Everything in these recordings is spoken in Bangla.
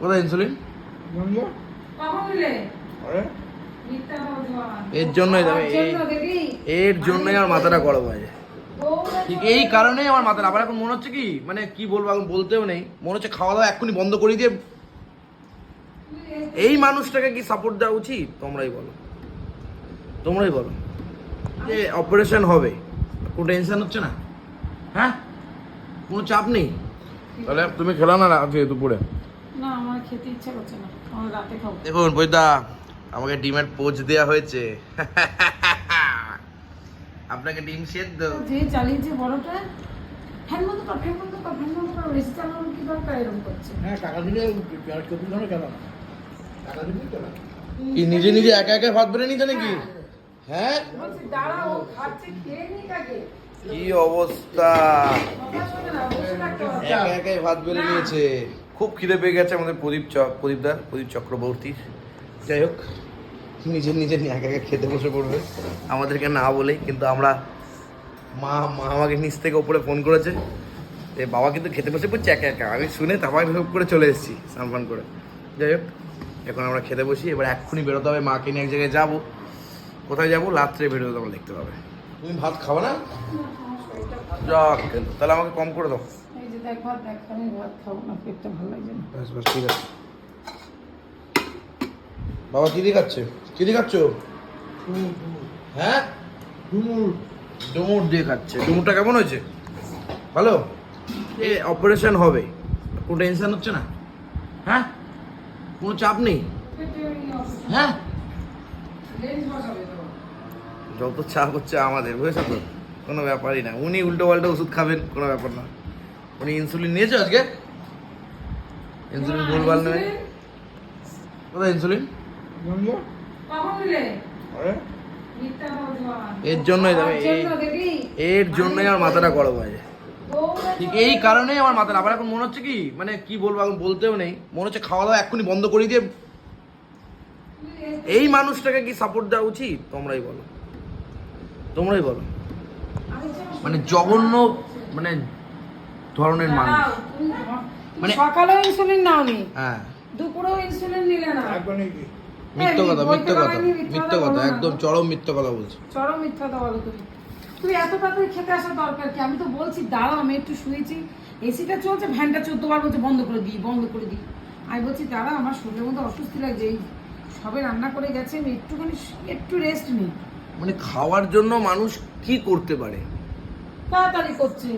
কোথায় ইনসুলিন। এর জন্যই এর জন্যই আমার মাথাটা গরম হয়ে যায়। ঠিক এই কারণেই আমার মাথাটা। আবার এখন মনে হচ্ছে কি? মানে কি বলব এখন বলতেও নেই। মনে হচ্ছে খাওয়া দাওয়া এক্ষুনি বন্ধ করে দিয়ে এই মানুষটাকে কি সাপোর্ট দেওয়া উচিত? তোমরাই বলো। তোমরাই বলো। যে অপারেশন হবে। কোনো টেনশন হচ্ছে না? হ্যাঁ? কোনো চাপ নেই? তাহলে তুমি খেলা না আজকে দুপুরে? না আমার খেতে ইচ্ছা করছে না। আমার রাতে খাব। দেখুন বৈদা আমাকে ডিমের পোচ দেওয়া হয়েছে। আপনাকে ডিম সেদ্ধ। যে চালিয়েছে বড়টা ফ্যান বন্ধ কর ফ্যান বন্ধ কর ফ্যান বন্ধ কর বেশি চালানো কি দরকার এরকম করছে? হ্যাঁ টাকা দিলে পেঁয়াজ কপি ধরে কেন? টাকা দিবি কেন? কি নিজে নিজে একা একা ভাত বেড়ে নিতে নাকি? হ্যাঁ। বলছি দাঁড়া ও খাচ্ছে খেয়ে নি তাকে কি অবস্থা। একা একাই ভাত বেড়ে নিয়েছে। খুব খিদে পেয়ে গেছে আমাদের প্রদীপ চক প্রদীপদার প্রদীপ চক্রবর্তীর যাই হোক নিজের নিজের একা একা খেতে বসে পড়বে। আমাদেরকে না বলেই কিন্তু আমরা মা মা আমাকে নিচ থেকে ওপরে ফোন করেছে। যে বাবা কিন্তু খেতে বসে পড়ছে একা একা। আমি শুনে তারপর আমি করে চলে এসেছি স্নান করে। যাই হোক এখন আমরা খেতে বসি। এবার এক্ষুনি বেরোতে হবে। মাকে নিয়ে এক জায়গায় যাব। কোথায় যাব? রাত্রে বেরোতে তোমরা দেখতে পাবে তুমি ভাত খাবে না? যাক তাহলে আমাকে কম করে দাও। ব্যাস ব্যাস, ঠিক আছে। বাবা, কি দিয়ে খাচ্ছে? কি দিয়ে হ্যাঁ? ডুমুর ডুমুর দিয়ে খাচ্ছে। ডুমুরটা কেমন হয়েছে? ভালো? এ অপারেশন হবে। কোনো টেনশন হচ্ছে না? হ্যাঁ? কোনো চাপ নেই। হ্যাঁ। যত চাপ হচ্ছে আমাদের, বুঝেছ তো? কোনো ব্যাপারই না। উনি উল্টো পাল্টা ওষুধ খাবেন, কোনো ব্যাপার না। উনি ইনসুলিন নিয়েছে আজকে? ইনসুলিন না, ভুলভাল নেবে ইনসুলিন? কোথায় ইনসুলিন। এর জন্যই এর জন্যই আমার মাথাটা গরম হয়ে যায়। ঠিক এই কারণেই আমার মাথাটা। আবার এখন মনে হচ্ছে কি? মানে কি বলব এখন বলতেও নেই। মনে হচ্ছে খাওয়া দাওয়া এক্ষুনি বন্ধ করে দিয়ে এই মানুষটাকে কি সাপোর্ট দেওয়া উচিত? তোমরাই বলো। তোমরাই বলো। মানে জঘন্য মানে ধরনের মানুষ মানে- সকালেও ইনসুলিন নাওনি হ্যাঁ। দুপুরেও ইনসুলিন নিলে না। একবার নাকি মিথ্য কথা মিথ্য কথা মিথ্যা কথা কথা না। একদম চরম মিথ্য কথা বলছি। চরম মিথ্যা তো বলো তুমি। তুমি এত তাড়াতাড়ি খেতে আসার দরকার কি? আমি তো বলছি দাঁড়াও আমি একটু শুয়েছি। এসিটা চলছে ভ্যানটা চোদ্দ বার বলছে বন্ধ করে দিই বন্ধ করে দিই। আমি বলছি দাঁড়া আমার শরীরের মধ্যে অস্বস্তি লাগছে এই সবে রান্না করে গেছে আমি একটুখানি একটু রেস্ট নিই। মানে খাওয়ার জন্য মানুষ কি করতে পারে? তাড়াতাড়ি করছে।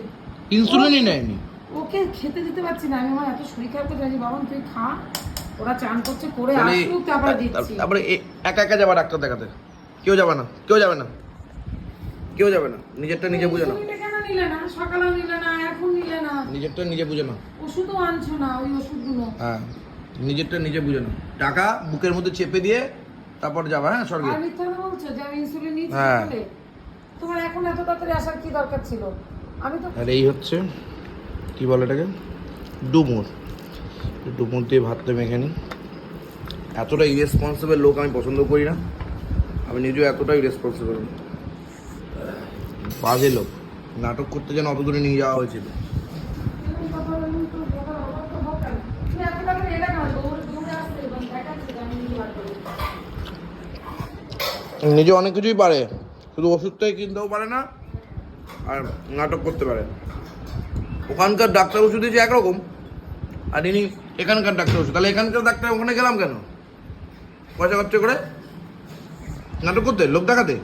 ইনসুলিনই নেয়নি। ওকে খেতে দিতে পারছি না আমি আমার এত শরীর খারাপ করতে বাবা তুই খা। ওরা চান করছে করে আসুক তারপরে দিচ্ছি। তারপরে একা একা যাবা ডাক্তার দেখাতে। কেউ যাবে না কেউ যাবে না। কেউ যাবে না নিজেরটা নিজে বুঝে না কেন নিলে না? সকালেও নিলে না এখন নিলে না। নিজেরটা নিজে বুঝে না ওষুধও আনছো না ওই ওষুধগুলো। হ্যাঁ নিজেরটা নিজে বুঝে না টাকা বুকের মধ্যে চেপে দিয়ে তারপর যাবা হ্যাঁ স্বর্গে? মিথ্যা কথা বলছো যে আমি ইনসুলিন নিয়েছি হ্যাঁ। তোমার এখন এত তাড়াতাড়ি আসার কি দরকার ছিল? আমি তো আর এই হচ্ছে, কি বলে এটাকে? ডুমুর। ডুমুর দিয়ে ভাতটা মেখে নিই এতটা ইরেসপন্সিবল লোক আমি পছন্দ করি না। আমি নিজেও এতটা ইরেসপন্সিবল বাজে লোক। নাটক করতে যেন অত দূরে নিয়ে যাওয়া হয়েছিল। নিজে অনেক কিছুই পারে। শুধু ওষুধটাই কিনতেও পারে না আর নাটক করতে পারেন ওখানকার ডাক্তার ওষুধ দিয়েছে একরকম। আর ইনি এখানকার ডাক্তার ওষুধ। তাহলে এখানকার ডাক্তার ওখানে গেলাম কেন? পয়সা খরচ করে? নাটক করতে? লোক দেখাতে?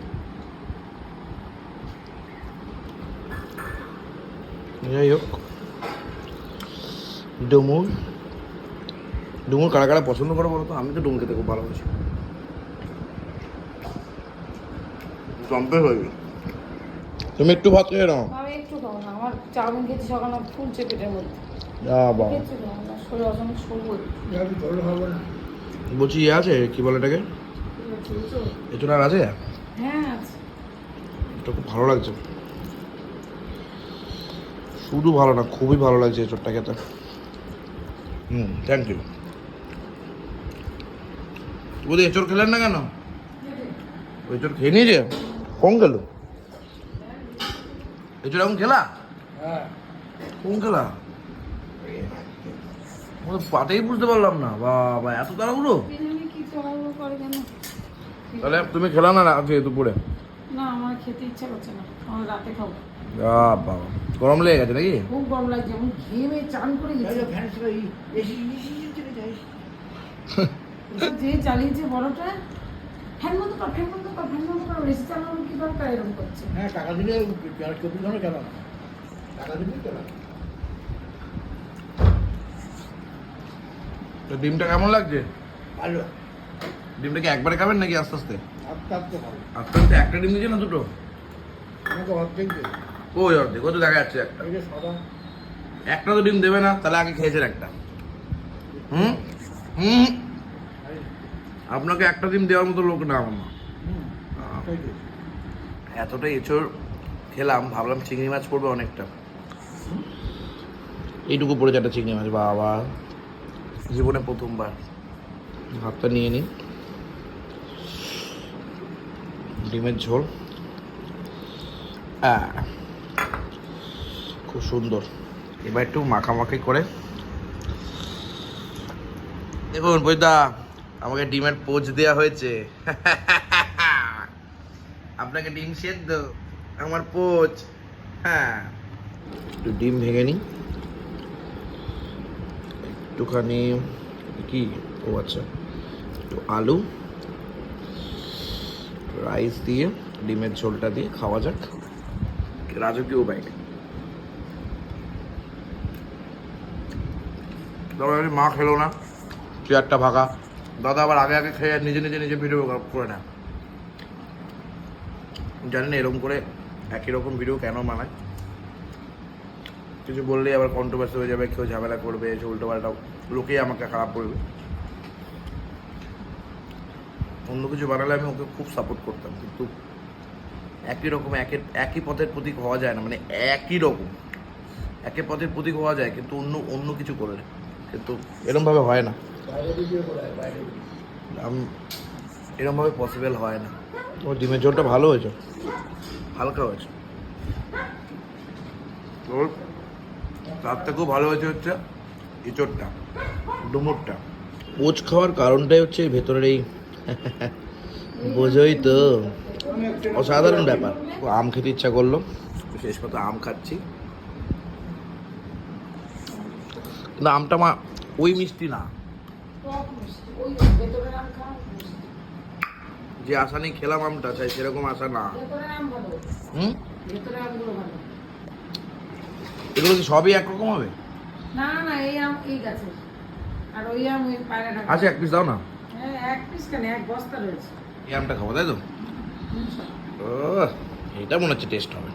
যাই হোক। ডুমুর। ডুমুর কারা কারা পছন্দ করে বলো তো আমি তো ডুমুর খেতে খুব ভালোবাসি। জম্পের হয়ে গেল তুমি একটু ভাত খেয়ে নাও। আমি একটু খাব না। আমার চাউমিন খেয়েছি সকালে ফুলছে পেটের মধ্যে। যা বাবা। শরীর অসম্ভব সবুজ। বলছি ইয়ে আছে? কি বলে এটাকে? বুঝেছ? আর আছে? হ্যাঁ আছে। এটা খুব ভালো লাগছে। শুধু ভালো না খুবই ভালো লাগছে এচোরটা খেতে। হুম থ্যাংক ইউ বলি এচোর খেলেন না কেন? ওই এচোর খেয়ে নিয়েছে? কম গেল এখন খেলা? হ্যাঁ। কোন খেলা? বুঝতে পারলাম না। বাবা এত তাড়াহুড়ো? তাহলে তুমি খেলা না আজকে দুপুরে? না আমার খেতে ইচ্ছা করছে না। আমার রাতে খাব। বাবা। গরম লেগে গেছে নাকি? খুব গরম লাগছে। আমি ঘেমে চান করে গেছি। যে চালিয়েছে বড়টা ফ্যান বন্ধ কর ফ্যান বন্ধ কর ফ্যান বন্ধ কর এসি চালানোর কি এরকম করছে। হ্যাঁ টাকা দিলে চব্বিশ ঘণ্টা কেন? টাকা দিলে কেন? তো ডিমটা কেমন লাগছে? ভালো। ডিমটা কি একবারে খাবেন নাকি আস্তে আস্তে? আস্তে আস্তে ভালো আস্তে আস্তে একটা ডিম দিয়েছে না দুটো? আমাকে অর্ধেক ওই অর্ধেক কত দেখা যাচ্ছে একটা। এই যে সাদা। একটা তো ডিম দেবে না তাহলে আগে খেয়েছেন একটা। হুম? হুম? আপনাকে একটা ডিম দেওয়ার মতো লোক না আমার। এতটা এঁচড় খেলাম ভাবলাম চিংড়ি মাছ পড়বে অনেকটা। এইটুকু পড়েছে একটা চিংড়ি মাছ বাবা। জীবনে প্রথমবার। ভাতটা নিয়ে নিই ডিমের ঝোল। খুব সুন্দর। এবার একটু মাখামাখি করে। দেখুন বৈদা আমাকে ডিমের পোচ দেওয়া হয়েছে। আপনাকে ডিম সেদ্ধ আমার পোচ হ্যাঁ। একটু ডিম ভেঙে নিই। একটুখানি কি? ও আচ্ছা একটু আলু রাইস দিয়ে ডিমের ঝোলটা দিয়ে খাওয়া যাক। রাজকীয় বাইরে আমি মা খেলো না। চেয়ারটা ফাঁকা দাদা আবার আগে আগে খেয়ে নিজে নিজে নিজে ভিডিও করে না জানি না এরকম করে একই রকম ভিডিও কেন বানায়। কিছু বললেই আবার কন্ট্রোভার্সি হয়ে যাবে কেউ ঝামেলা করবে উল্টো পাল্টা লোকেই আমাকে খারাপ করবে অন্য কিছু বানালে আমি ওকে খুব সাপোর্ট করতাম কিন্তু একই রকম একের একই পথের প্রতীক হওয়া যায় না মানে একই রকম। একই পথের প্রতীক হওয়া যায় কিন্তু অন্য অন্য কিছু করলে কিন্তু এরমভাবে হয় না। করে এরমভাবে পসিবল হয় না। ও ডিমের ঝোলটা ভালো হয়েছে। হালকা হয়েছে। ওর তার থেকেও ভালো হয়েছে হচ্ছে ইঁচড়টা ডুমুরটা। পোচ খাওয়ার কারণটাই হচ্ছে এই ভেতরের এই বোঝোই তো। অসাধারণ ব্যাপার। ও আম খেতে ইচ্ছা করল। শেষ কথা আম খাচ্ছি। কিন্তু আমটা মা ওই মিষ্টি না টক মিষ্টি ওই ভেতরের আম খাওয়া মিষ্টি। যে আশা নেই খেলাম আমটা চাই সেরকম আশা না। হুম? এগুলো কি সবই একরকম হবে? না না এই আম এই গাছের। আর ওই আম ওই পায়রা আচ্ছা এক পিস দাও না। হ্যাঁ এক পিস কেন? এক বস্তা রয়েছে। এই আমটা খাব তাই তো? ও এটা মনে হচ্ছে টেস্ট হবে।